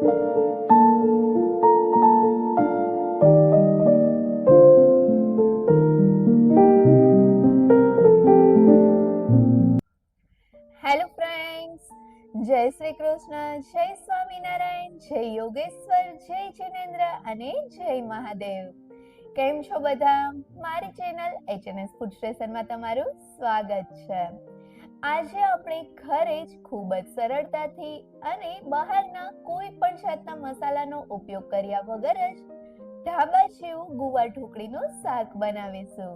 Hello friends જય શ્રી કૃષ્ણ જય સ્વામિનારાયણ જય યોગેશ્વર જય જિનેન્દ્ર અને જય મહાદેવ કેમ છો બધા? મારી ચેનલ એચએનએસ ફૂડ સ્ટેશનમાં તમારું સ્વાગત છે. આજે આપણે ઘરે જ ખૂબ જ સરળતાથી અને બહારના કોઈ પણ જાતના મસાલાનો ઉપયોગ કર્યા વગર જ ઢાબા જેવું ગુવાર ઢોકળીનું શાક બનાવીશું.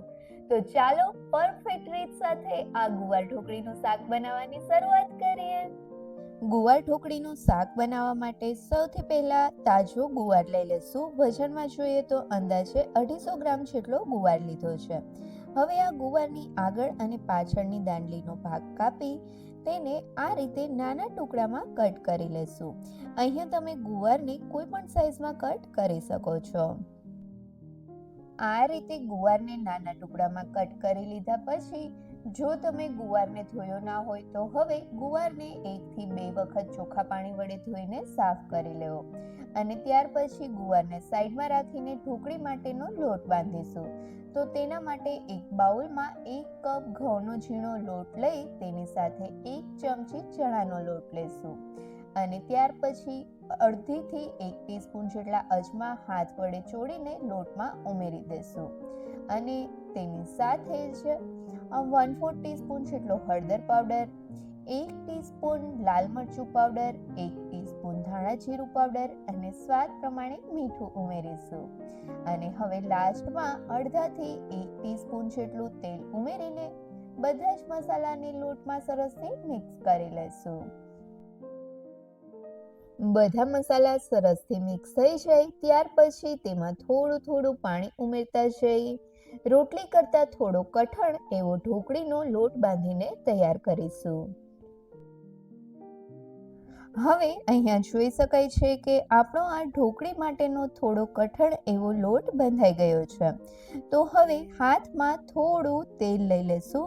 તો ચાલો પરફેક્ટ રીત સાથે આ ગુવાર ઢોકળીનું શાક બનાવવાની શરૂઆત કરીએ. ગુવાર ઢોકળીનું શાક બનાવવા માટે સૌથી પહેલા તાજો ગુવાર લઈ લેશું વજનમાં જોઈએ તો અંદાજે અઢીસો ગ્રામ જેટલો ગુવાર લીધો છે. હવે આ ગુવારની આગળ અને પાછળની દાંડલીનો ભાગ કાપી તેને આ રીતે નાના ટુકડામાં કટ કરી લેશું. અહીંયા તમે ગુવારને કોઈ પણ સાઈઝમાં કટ કરી શકો છો. આ રીતે ગુવારને નાના ટુકડામાં કટ કરી લીધા પછી, જો તમે ગુવારને ધોયો ના હોય તો હવે ગુવારને એકથી બે વખત ચોખ્ખા પાણી વડે ધોઈને સાફ કરી લેવો. અને ત્યાર પછી ગુવારને સાઈડમાં રાખીને ઢોકળી માટેનો લોટ બાંધીશું. તો તેના માટે એક બાઉલમાં એક કપ ઘઉંનો ઝીણો લોટ લઈ તેની સાથે એક ચમચી ચણાનો લોટ લેશું. અને ત્યાર પછી અડધીથી એક ટીસ્પૂન જેટલા અજમા હાથ વડે ચોળીને લોટમાં ઉમેરી દેશું. અને તેની સાથે જ વન ફોર ટીસ્પૂન જેટલો હળદર પાવડર, એક ટીસ્પૂન લાલ મરચું પાવડર, એક ધાણા જીરું પાવડર અને સ્વાદ પ્રમાણે મીઠું ઉમેરીશું. અને હવે લાસ્ટમાં અડધાથી એક ટીસ્પૂન જેટલું તેલ ઉમેરીને બધા જ મસાલાને લોટમાં સરસથી મિક્સ કરી લેશું. બધા મસાલા સરસથી મિક્સ થઈ જાય, ત્યાર પછી તેમાં થોડું થોડું પાણી ઉમેરતા જઈ, રોટલી કરતાં થોડો કઠણ એવો ઢોકળીનો લોટ બાંધીને તૈયાર કરીશું. હવે અહીંયા જોઈ શકાય છે કે આપણો આ ઢોકળી માટેનો થોડો કઠણ એવો લોટ બંધાઈ ગયો છે. તો હવે હાથમાં થોડું તેલ લઈ લેશું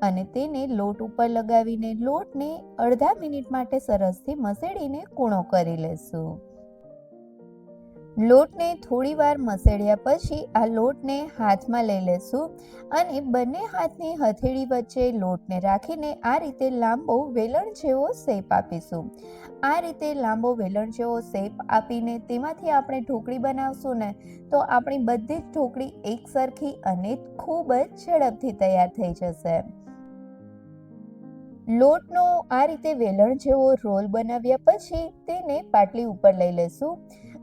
અને તેને લોટ ઉપર લગાવીને લોટને અડધા મિનિટ માટે સરસથી મસેડીને કૂણો કરી લેશું. લોટને થોડી વાર મસેડ્યા પછી આ લોટને હાથમાં લઈ લેશું અને બંને હાથની હથેળી વચ્ચે લોટને રાખીને આ રીતે લાંબો વેલણ જેવો શેપ આપીશું. આ રીતે લાંબો વેલણ જેવો શેપ આપીને તેમાંથી આપણે ઢોકળી બનાવશું ને, તો આપણી બધી જ ઢોકળી એક સરખી અને ખૂબ જ ઝડપથી તૈયાર થઈ જશે. લોટનો આ રીતે વેલણ જેવો રોલ બનાવ્યા પછી તેને પાટલી ઉપર લઈ લેશું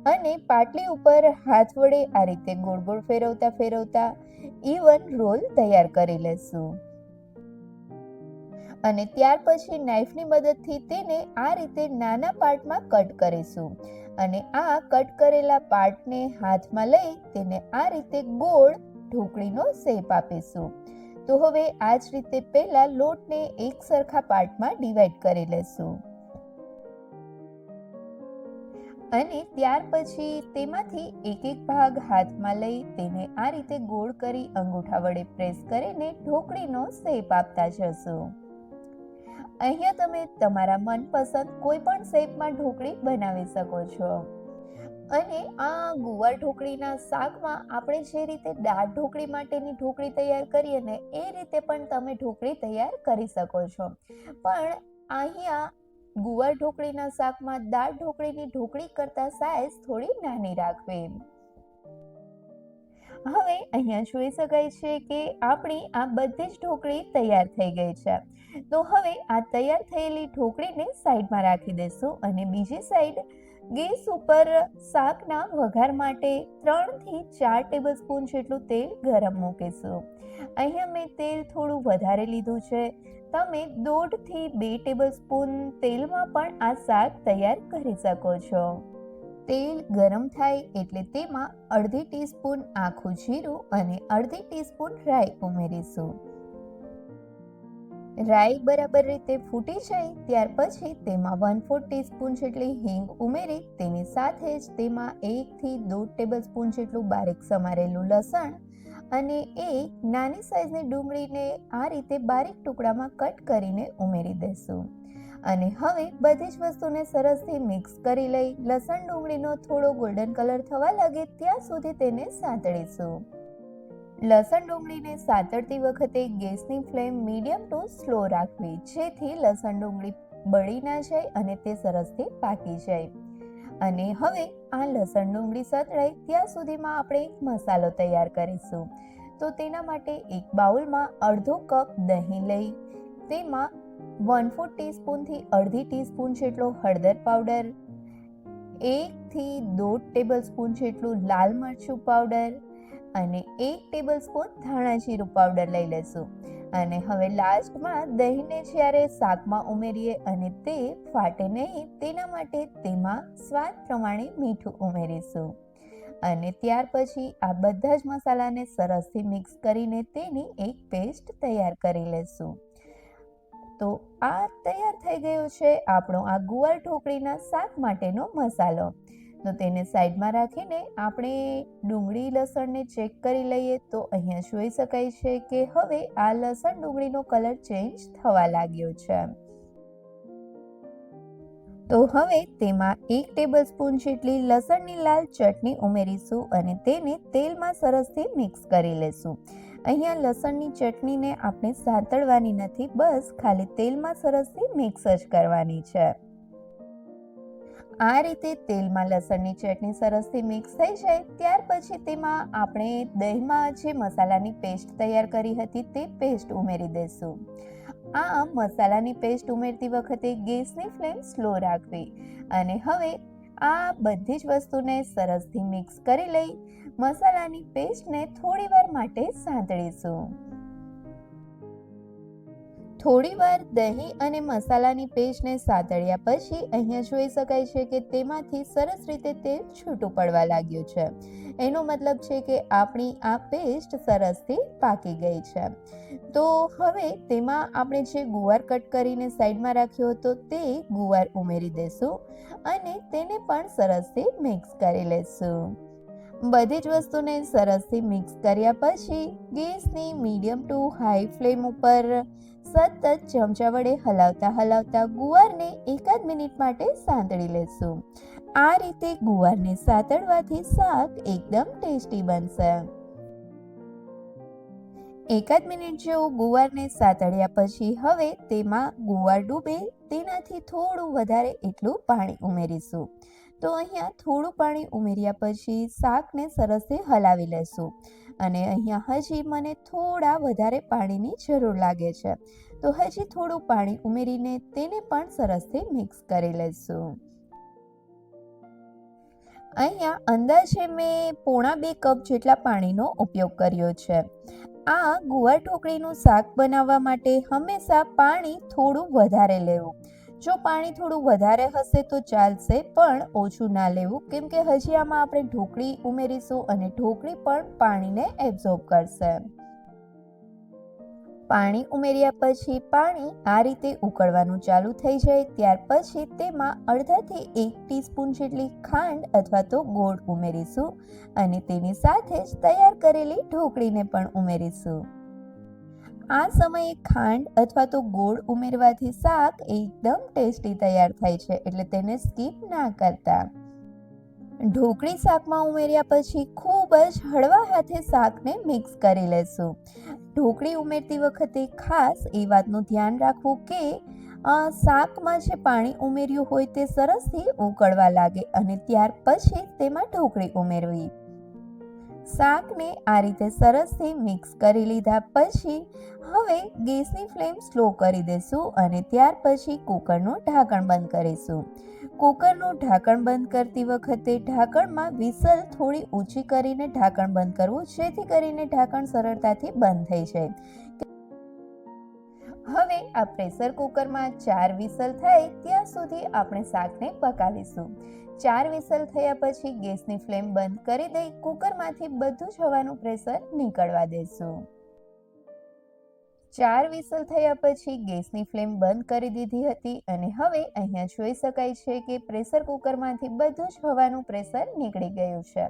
અને પાટલી ઉપર હાથ વડે આ રીતે ગોળ ગોળ ફેરવતા ફેરવતા ઇવન રોલ તૈયાર કરી લેશું. અને ત્યાર પછી નાઈફની મદદથી તેને આ રીતે નાના પાર્ટમાં કટ કરીશું. અને આ કટ કરેલા પાર્ટને હાથમાં લઈ તેને આ રીતે ગોળ ઢોકળીનો શેપ આપીશું. તો હવે આ જ રીતે પહેલા લોટને એક સરખા પાર્ટમાં ડિવાઈડ કરી લેશું. અને ત્યાર પછી તેમાંથી એક એક ભાગ હાથમાં લઈ તેને આ રીતે ગોળ કરી અંગૂઠા વડે પ્રેસ કરીને ઢોકળીનો શેપ આપતા જશો. અહીંયા તમે તમારા મનપસંદ કોઈ પણ શેપમાં ઢોકળી બનાવી શકો છો. અને આ ગુવાર ઢોકળીના શાકમાં આપણે જે રીતે દાળ ઢોકળી માટેની ઢોકળી તૈયાર કરીએ ને એ રીતે પણ તમે ઢોકળી તૈયાર કરી શકો છો. પણ અહીંયા ગુવાર ઢોકળીના શાકમાં દાળ ઢોકળીની ઢોકળી કરતાં સાઈઝ થોડી નાની રાખવી. હવે અહીંયા જોઈ શકાય છે કે આપણી આ બધી જ ઢોકળી તૈયાર થઈ ગઈ છે. તો હવે આ તૈયાર થયેલી ઢોકળીને સાઈડમાં રાખી દઈશું અને બીજી સાઈડ ગેસ ઉપર શાકના વઘાર માટે ત્રણથી ચાર ટેબલ સ્પૂન જેટલું તેલ ગરમ મૂકીશું. અહીંયા મેં તેલ થોડું વધારે લીધું છે. તમે દોઢથી બે ટેબલ સ્પૂન તેલમાં પણ આ શાક તૈયાર કરી શકો છો. તેલ ગરમ થાય એટલે તેમાં અડધી ટીસ્પૂન આખું જીરું અને અડધી ટીસ્પૂન રાઈ ઉમેરીશું. રાઈ બરાબર રીતે ફૂટી જાય ત્યાર પછી તેમાં વન ફોર્થ ટીસ્પૂન જેટલી હિંગ ઉમેરી તેની સાથે જ તેમાં એકથી દોઢ ટેબલ સ્પૂન જેટલું બારીક સમારેલું લસણ અને એક નાની સાઈઝની ડુંગળીને આ રીતે બારીક ટુકડામાં કટ કરીને ઉમેરી દેશું અને હવે બધી જ વસ્તુને સરસથી મિક્સ કરી લઈ લસણ ડુંગળીનો થોડો ગોલ્ડન કલર થવા લાગે ત્યાં સુધી તેને સાંતળીશું. લસણ ડુંગળીને સાતળતી વખતે ગેસની ફ્લેમ મીડિયમ ટુ સ્લો રાખવી, જેથી લસણ ડુંગળી બળી ના જાય અને તે સરસથી પાકી જાય. અને હવે આ લસણ ડુંગળી સતળાય ત્યાં સુધીમાં આપણે એક મસાલો તૈયાર કરીશું. તો તેના માટે એક બાઉલમાં અડધો કપ દહીં લઈ, તેમાં વન ફોર ટીસ્પૂનથી અડધી ટીસ્પૂન જેટલો હળદર પાવડર એકથી દોઢ ટેબલ સ્પૂન જેટલું લાલ મરચું પાવડર અને એક ટેબલ સ્પૂન ધાણા જીરું પાવડર લઈ લેશું. અને હવે લાસ્ટમાં દહીંને જ્યારે શાકમાં ઉમેરીએ અને તે ફાટે નહીં, તેના માટે તેમાં સ્વાદ પ્રમાણે મીઠું ઉમેરીશું. અને ત્યાર પછી આ બધા જ મસાલાને સરસથી મિક્સ કરીને તેની એક પેસ્ટ તૈયાર કરી લેશું. તો આ તૈયાર થઈ ગયો છે આપણો આ ગુવાર ઢોકળીના શાક માટેનો મસાલો. તો તેને સાઈડમાં રાખીને આપણે ડુંગળી લસણને ચેક કરી લઈએ તો અહીંયા જોઈ શકાય છે કે હવે આ લસણ ડુંગળીનો કલર ચેન્જ થવા લાગ્યો છે. તો હવે તેમાં એક ટેબલ સ્પૂન જેટલી લસણની લાલ ચટણી ઉમેરીશું અને તેને તેલમાં સરસથી મિક્સ કરી લેશું. અહીંયા લસણની ચટણીને આપણે સાતળવાની નથી, બસ ખાલી તેલમાં સરસથી મિક્સ જ કરવાની છે. આ રીતે તેલમાં લસણની ચટણી સરસથી મિક્સ થઈ જાય, ત્યાર પછી તેમાં આપણે દહીંમાં જે મસાલાની પેસ્ટ તૈયાર કરી હતી તે પેસ્ટ ઉમેરી દઈશું. આ મસાલાની પેસ્ટ ઉમેરતી વખતે ગેસની ફ્લેમ સ્લો રાખવી અને હવે આ બધી જ વસ્તુને સરસથી મિક્સ કરી લઈ મસાલાની પેસ્ટને થોડી વાર માટે સાંતળીશું. થોડી વાર દહીં અને મસાલાની પેસ્ટને સાતળ્યા પછી અહીંયા જોઈ શકાય છે કે તેમાંથી સરસ રીતે તેલ છૂટું પડવા લાગ્યું છે. એનો મતલબ છે કે આપણી આ પેસ્ટ સરસથી પાકી ગઈ છે. તો હવે તેમાં આપણે જે ગુવાર કટ કરીને સાઈડમાં રાખ્યો હતો તે ગુવાર ઉમેરી દેશું અને તેને પણ સરસથી મિક્સ કરી લેશું. બધી જ વસ્તુને સરસથી મિક્સ કર્યા પછી ગેસની મીડિયમ ટુ હાઈ ફ્લેમ ઉપર સતત ચમચા વડે હલાવતા હલાવતા ગુવારને એકાદ મિનિટ માટે સાંતળી લેશું. આ રીતે ગુવારને સાંતળવાથી શાક એકદમ ટેસ્ટી બનશે. એકાદ મિનિટ જેવું ગુવારને સાતળ્યા પછી હવે તેમાં ગુવાર ડૂબે તેનાથી થોડું વધારે એટલું પાણી ઉમેરીશું. તો અહીંયા થોડું પાણી ઉમેર્યા પછી શાકને સરસથી હલાવી લેશું. અને અહીંયા હજી મને થોડા વધારે પાણીની જરૂર લાગે છે. તો હજી થોડું પાણી ઉમેરીને તેને પણ સરસથી મિક્સ કરી લઈશું. અહીંયા અંદાજે મેં પોણા બે કપ જેટલા પાણીનો ઉપયોગ કર્યો છે. આ ગુવાર ઢોકળીનું શાક બનાવવા માટે હંમેશા પાણી થોડું વધારે લેવું. જો પાણી થોડું વધારે હશે તો ચાલશે, પણ ઓછું ના લેવું. કેમ કે હજી આમાં આપણે ઢોકળી ઉમેરીશું અને ઢોકળી પણ પાણીને એબ્ઝોર્બ કરશે. પાણી ઉમેર્યા પછી પાણી આ રીતે ઉકળવાનું ચાલુ થઈ જાય, ત્યાર પછી તેમાં અડધાથી એક ટીસ્પૂન જેટલી ખાંડ અથવા તો ગોળ ઉમેરીશું અને તેની સાથે જ તૈયાર કરેલી ઢોકળીને પણ ઉમેરીશું. આ સમયે ખાંડ અથવા તો ગોળ ઉમેરવાથી શાક એકદમ ટેસ્ટી તૈયાર થાય છે, એટલે તેને સ્કીપ ના કરતા. ઢોકળી શાકમાં ઉમેર્યા પછી ખૂબ જ હળવા હાથે શાકને મિક્સ કરી લેશું. ઢોકળી ઉમેરતી વખતે ખાસ એ વાતનું ધ્યાન રાખવું કે શાકમાં જે પાણી ઉમેર્યું હોય તે સરસથી ઉકળવા લાગે અને ત્યાર પછી તેમાં ઢોકળી ઉમેરવી. શાકને આ રીતે સરસથી મિક્સ કરી લીધા પછી હવે ગેસની ફ્લેમ સ્લો કરી દઈશું અને ત્યાર પછી કુકરનું ઢાંકણ બંધ કરીશું. કુકરનું ઢાંકણ બંધ કરતી વખતે ઢાંકણમાં વિસલ થોડી ઊંચી કરીને ઢાંકણ બંધ કરવું, જેથી કરીને ઢાંકણ સરળતાથી બંધ થઈ જાય. હવે આ પ્રેશર કુકરમાં ચાર વિસલ થાય, ત્યાં સુધી આપણે શાકને પકાવીશું. ચાર વિસલ થયા પછી ગેસની ફ્લેમ બંધ કરી દઈ કુકરમાંથી બધું જ હવાનું પ્રેશર નીકળવા દેશું. ચાર વિસલ થયા પછી ગેસની ફ્લેમ બંધ કરી દીધી હતી અને હવે અહીંયા જોઈ શકાય છે કે પ્રેશર કુકરમાંથી બધું જ હવાનું પ્રેશર નીકળી ગયું છે.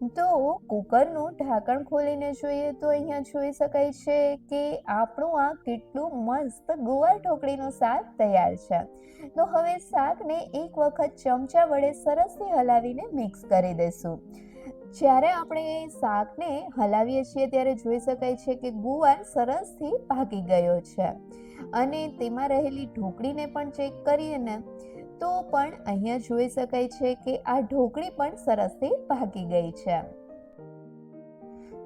તો કુકરનું ઢાંકણ ખોલીને જોઈએ તો અહીંયા જોઈ શકાય છે કે આપણું આ કેટલું મસ્ત ગુવાર ઢોકળીનું શાક તૈયાર છે. તો હવે શાકને એક વખત ચમચા વડે સરસથી હલાવીને મિક્સ કરી દઈશું. જ્યારે આપણે શાકને હલાવીએ છીએ ત્યારે જોઈ શકાય છે કે ગુવાર સરસથી પાકી ગયો છે. અને તેમાં રહેલી ઢોકળીને પણ ચેક કરીએ ને. તો પણ અહીંયા જોઈ શકાય છે કે આ ઢોકળી પણ સરસથી પાકી ગઈ છે.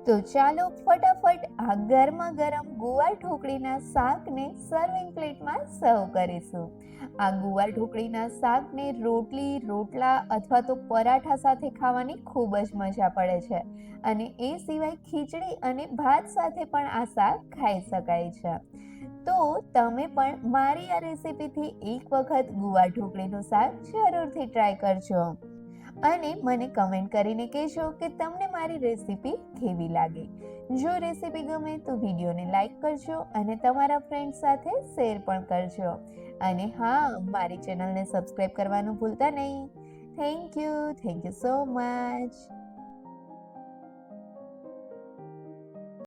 તો ચાલો ફટાફટ આ ગરમા ગરમ ગુવાર ઢોકળીના શાકને સર્વિંગ પ્લેટમાં સર્વ કરીશું. આ ગુવાર ઢોકળીના શાકને રોટલી, રોટલા અથવા તો પરાઠા સાથે ખાવાની ખૂબ જ મજા પડે છે અને એ સિવાય ખીચડી અને ભાત સાથે પણ આ શાક ખાઈ શકાય છે. તો તમે પણ મારી આ રેસીપીથી એક વખત ગુવા ઢોકળીનું શાક જરૂરથી ટ્રાય કરજો. અને મને કમેન્ટ કરીને કહેજો કે તમને મારી રેસીપી કેવી લાગે. જો રેસીપી ગમે તો વિડીયોને લાઈક કરજો અને તમારા ફ્રેન્ડ સાથે શેર પણ કરજો. અને હા, મારી ચેનલને સબસ્ક્રાઈબ કરવાનું ભૂલતા નહીં. Thank you thank you so much